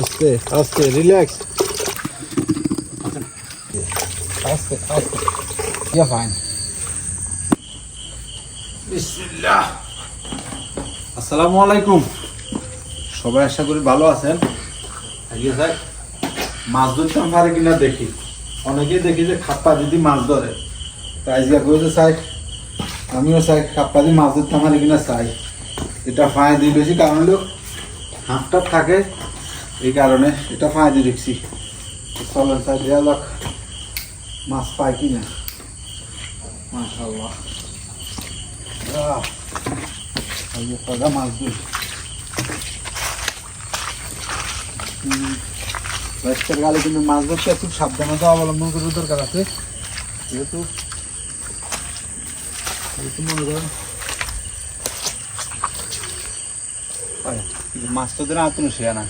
আস্তে আস্তে রিল্যাক্স আস্তে আস্তে। ইয়া ফাইন বিসমিল্লাহ। আসসালামু আলাইকুম। সবাই আশা করি ভালো আছেন। আজকে স্যার, মাছ ধরতাম পারে কিনা দেখি। অনেকেই দেখি যে খাপ্পা দিদি মাছ ধরে। তাই আজকে যে চাই আমিও চাই খাপ্পা দিয়ে মাছ ধরতাম পারে কিনা চাই। এটা ফাঁয় দিই বেশি কারণ হলো হাঁপটা থাকে। এই কারণে এটা ফাঁয় দিয়ে রেখছি চলেন দেওয়া যাক মাছ পাই কিনা? মাশাল্লাহ মাছ দিই রাস্তার গালে কিন্তু মাছ ধরতে একটু সাবধানতা অবলম্বন করার দরকার আছে। যেহেতু যেহেতু মনে করেন। মাছ তো আতুন সে না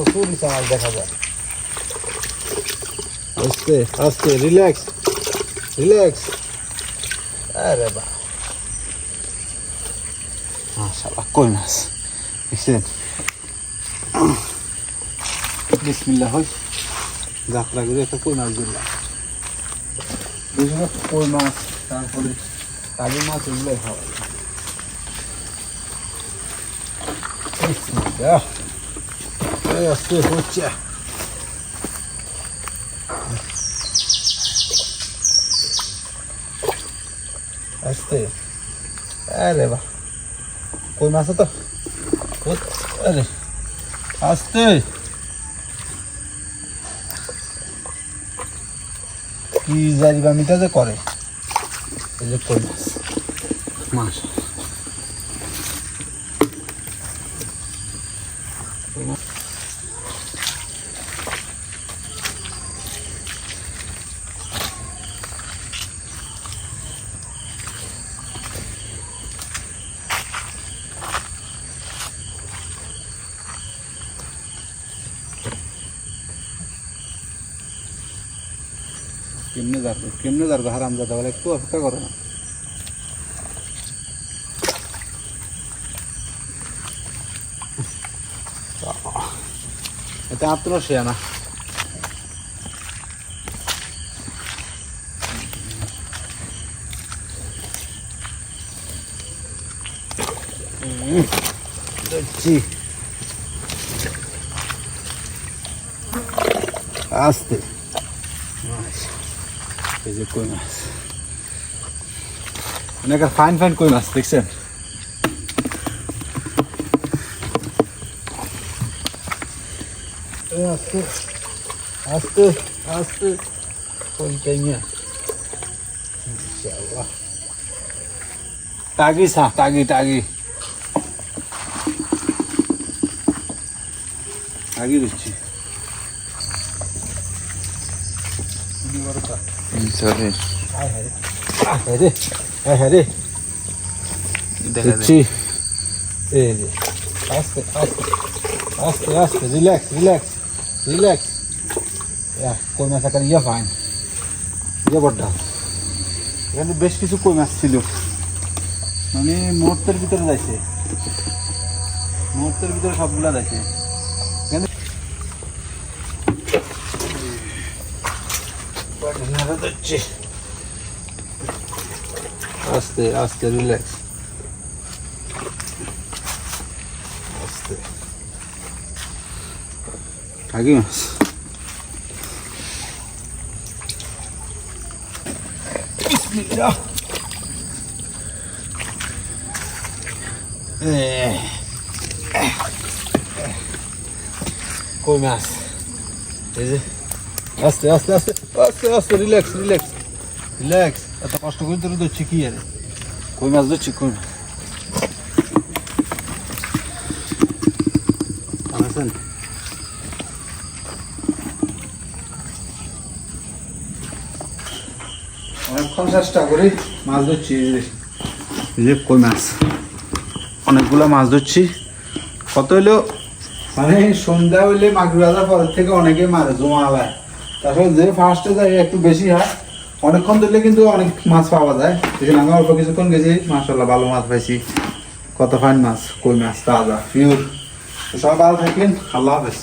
প্রচুর ইচ্ছা মাছ দেখা যায় আস্তে আস্তে রিল্যাক্স রিল্যাক্স আরে বা মাশাআল্লাহ কই মাছ দেখছেন বিসমিল্লাহ হই যাত্রা করে একটা কই মাছ ধরলাম বিভিন্ন কই মাছ তারপরে কালী মাছ এগুলোই খাওয়া যায়। আস্তে হচ্ছে আস্তে আরে বাহ কই মাছ তো আরে আস্তে কি জারি বা মিটা যে করে এই যে কই মাছ মাছ কেমনে যাব কেমনে যাব হারাম দাদা বলে, একটু অপেক্ষা করো না। এটা আত্ম সে না আস্তে। এই যে কই মাছ অনেক ফাইন ফাইন কই মাছ দেখছেন আস্তে আস্তে আস্তে কই কাইয়া ইনশাআল্লাহ টাগি সা টাগি টাগি টাগি দিচ্ছি দিচ্ছি এই যে আস্তে আস্তে আস্তে আস্তে রিল্যাক্স রিল্যাক্স রিল্যাক্স কই মাছ আকার ইয়া ফাইন ইয়া বড্ডা। এখানে বেশ কিছু কই মাছ ছিল। মানে মুহূর্তের ভিতরে যাইছে। মুহূর্তের ভিতরে সবগুলা যাইছে। এখানে নাড়া দিচ্ছি আস্তে আস্তে রিল্যাক্স আস্তে আগে মাছ বিসমিল্লাহ এহ। কই মাছ এই যে আস্তে আস্তে আস্তে আস্তে আস্তে রিল্যাক্স রিল্যাক্স রিল্যাক্স এত কষ্ট করে তোর ধরছি, কি আরে? কই মাছ ধরছি, কই? অনেকক্ষণ চেষ্টা করি মাছ ধরছি যে কই মাছ? অনেকগুলো মাছ ধরছি। কত হইল? মানে সন্ধ্যা হইলে মাগুর বাজার পরের থেকে অনেকে মারে জমা হয় তারপরে যে ফার্স্টে যায় একটু বেশি হয়। অনেকক্ষণ ধরলে কিন্তু অনেক মাছ পাওয়া যায়। সেখানে আমি অল্প কিছুক্ষণ গেছি। মাসাল্লাহ ভালো মাছ পাইছি। কত ফাইন মাছ, কই মাছ, তাজা পিওর সব ভালো থাকেন আল্লাহ হাফেজ।